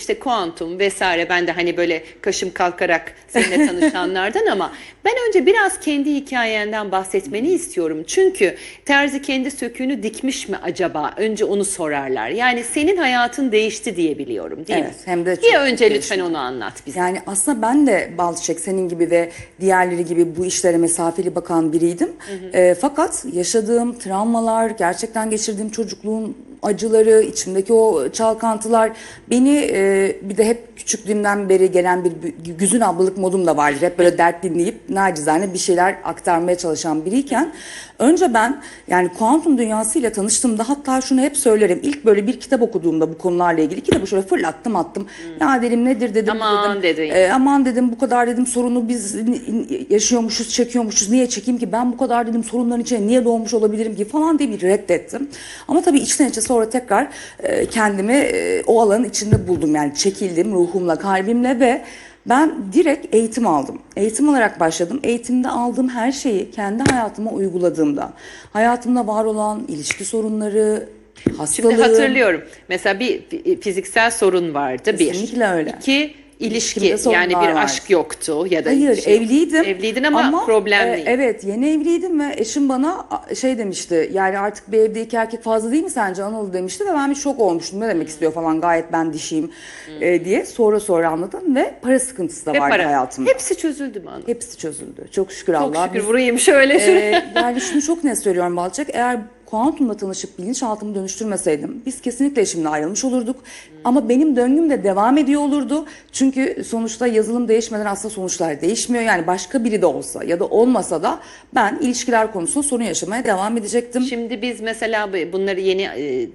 işte kuantum vesaire ben de hani böyle kaşım kalkarak seninle tanışanlardan ama ben önce biraz kendi hikayenden bahsetmeni istiyorum. Çünkü terzi kendi söküğünü dikmiş mi acaba? Önce onu sorarlar. Yani senin hayatın değişti diye biliyorum değil mi? Evet, hem de çok önce değişti. lütfen onu anlat bize. Yani aslında ben de Balçık senin gibi ve diğerleri gibi bu işlere mesafeli bakan biriydim. Ee, fakat yaşadığım travmalar, gerçekten geçirdiğim çocukluğun acıları, içimdeki o çalkantılar beni e, bir de hep küçüklüğümden beri gelen bir güzün ablalık modum da vardır. Hep böyle dert dinleyip nacizane bir şeyler aktarmaya çalışan biriyken önce ben yani kuantum dünyasıyla tanıştığımda hatta şunu hep söylerim. İlk böyle bir kitap okuduğumda bu konularla ilgili kitabı şöyle fırlattım attım. Ya dedim nedir dedim. Aman dedim. dedin. E, aman dedim bu kadar dedim sorunu biz yaşıyormuşuz, çekiyormuşuz. Niye çekeyim ki? Ben bu kadar dedim sorunların içine niye doğmuş olabilirim ki falan diye bir reddettim. Ama tabii içten içe sonra tekrar e, kendimi e, o alanın içinde buldum. Yani çekildim ruhumla, kalbimle ve ben direkt eğitim aldım. Eğitim alarak başladım. Eğitimde aldığım her şeyi kendi hayatıma uyguladığımda, hayatımda var olan ilişki sorunları, hastalığı, Şimdi hatırlıyorum. Mesela bir fiziksel sorun vardı bir. Kesinlikle öyle. İki ilişki yani bir vardı. aşk yoktu ya da Hayır şey- evliydim. Evliydin ama, problem e, değil. Evet yeni evliydim ve eşim bana şey demişti yani artık bir evde iki erkek fazla değil mi sence Anadolu demişti ve ben bir şok olmuştum ne demek istiyor falan gayet ben dişiyim e, diye sonra sonra anladım ve para sıkıntısı da Ve vardı para. hayatımda. Hepsi çözüldü mü hanım? Hepsi çözüldü çok şükür Çok Allah'a. şükür Biz- vurayım şöyle şöyle. ee, yani şunu çok net söylüyorum Balçak. Eğer kuantumla tanışıp bilinçaltımı dönüştürmeseydim biz kesinlikle eşimle ayrılmış olurduk. Ama benim döngüm de devam ediyor olurdu. Çünkü sonuçta yazılım değişmeden aslında sonuçlar değişmiyor. Yani başka biri de olsa ya da olmasa da ben ilişkiler konusunda sorun yaşamaya devam edecektim. Şimdi biz mesela bu- bunları yeni e,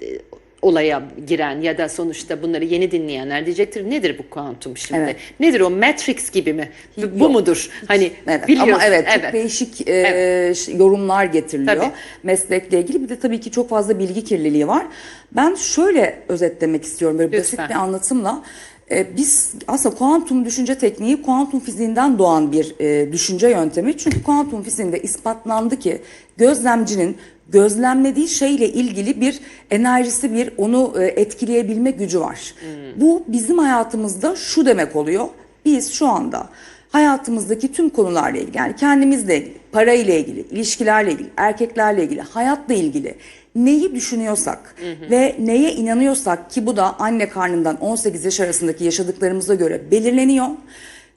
olaya giren ya da sonuçta bunları yeni dinleyenler diyecektir nedir bu kuantum şimdi? Evet. Nedir o Matrix gibi mi? Bu Yok. mudur? Hani Evet, ama evet, çok değişik e, ş- yorumlar getiriliyor Tabii. meslekle ilgili. Bir de tabii ki çok fazla bilgi kirliliği var. Ben şöyle özetlemek istiyorum böyle Lütfen. basit bir anlatımla. E, biz aslında kuantum düşünce tekniği kuantum fiziğinden doğan bir e, düşünce yöntemi. Çünkü kuantum fiziğinde ispatlandı ki gözlemcinin gözlemlediği şeyle ilgili bir enerjisi, bir onu e, etkileyebilme gücü var. Bu bizim hayatımızda şu demek oluyor. Biz şu anda hayatımızdaki tüm konularla ilgili yani kendimizle ilgili, parayla ilgili, ilişkilerle ilgili, erkeklerle ilgili, hayatla ilgili neyi düşünüyorsak ve neye inanıyorsak ki bu da anne karnından 18 yaş arasındaki yaşadıklarımıza göre belirleniyor.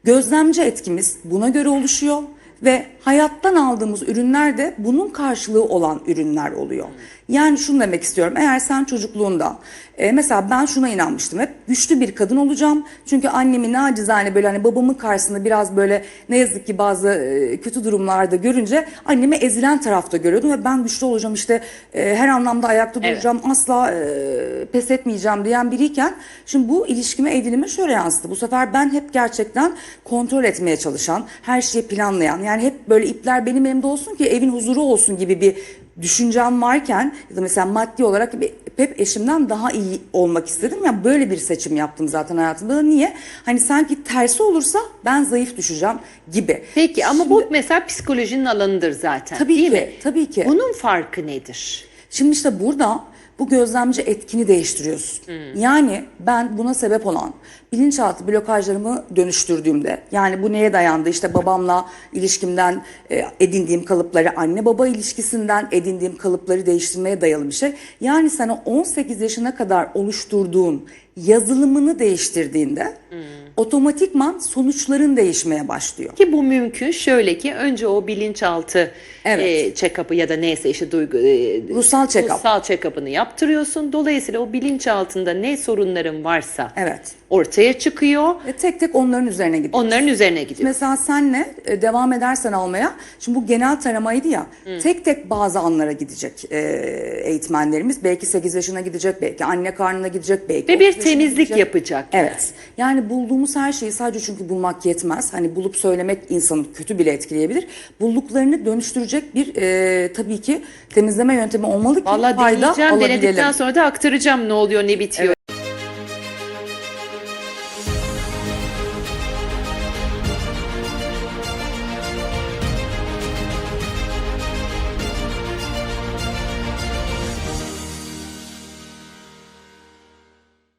Gözlemci etkimiz buna göre oluşuyor ve hayattan aldığımız ürünler de bunun karşılığı olan ürünler oluyor. Yani şunu demek istiyorum. Eğer sen çocukluğunda e, mesela ben şuna inanmıştım hep güçlü bir kadın olacağım. Çünkü annemi nacizane böyle hani babamın karşısında biraz böyle ne yazık ki bazı e, kötü durumlarda görünce annemi ezilen tarafta görüyordum ve ben güçlü olacağım işte e, her anlamda ayakta Evet. duracağım asla e, pes etmeyeceğim diyen biriyken şimdi bu ilişkime edinime şöyle yansıdı. Bu sefer ben hep gerçekten kontrol etmeye çalışan, her şeyi planlayan yani hep böyle ipler benim elimde olsun ki evin huzuru olsun gibi bir düşüncem varken ya da mesela maddi olarak hep eşimden daha iyi olmak istedim. Ya böyle bir seçim yaptım zaten hayatımda. Niye? Hani sanki tersi olursa ben zayıf düşeceğim gibi. Peki ama bu mesela psikolojinin alanıdır zaten. Tabii değil ki, mi? tabii ki. Bunun farkı nedir? Şimdi işte burada bu gözlemci etkini değiştiriyorsun. Yani ben buna sebep olan bilinçaltı blokajlarımı dönüştürdüğümde yani bu neye dayandı? İşte babamla ilişkimden e, edindiğim kalıpları, anne baba ilişkisinden edindiğim kalıpları değiştirmeye dayalı bir şey. Yani sana 18 yaşına kadar oluşturduğun yazılımını değiştirdiğinde otomatikman sonuçların değişmeye başlıyor. Ki bu mümkün şöyle ki önce o bilinçaltı Evet. e, check-up'ı ya da neyse işte duygu e, Ruhsal check-up. ruhsal check-up'ını yaptırıyorsun. Dolayısıyla o bilinçaltında ne sorunların varsa Evet. ortaya çıkıyor. Ve tek tek onların üzerine gidiyor. Onların üzerine gidiyor. Mesela senle e, devam edersen almaya, şimdi bu genel taramaydı ya, tek tek bazı anlara gidecek e, eğitmenlerimiz. Belki 8 yaşına gidecek, belki anne karnına gidecek, belki Ve bir 30 yaşına temizlik gidecek. yapacak. Evet. Yani bulduğumuz her şeyi sadece çünkü bulmak yetmez. Hani bulup söylemek insanı kötü bile etkileyebilir. Bulduklarını dönüştürecek bir e, tabii ki temizleme yöntemi olmalı ki Vallahi fayda deneyeceğim. alabilelim. Denedikten sonra da aktaracağım ne oluyor ne bitiyor.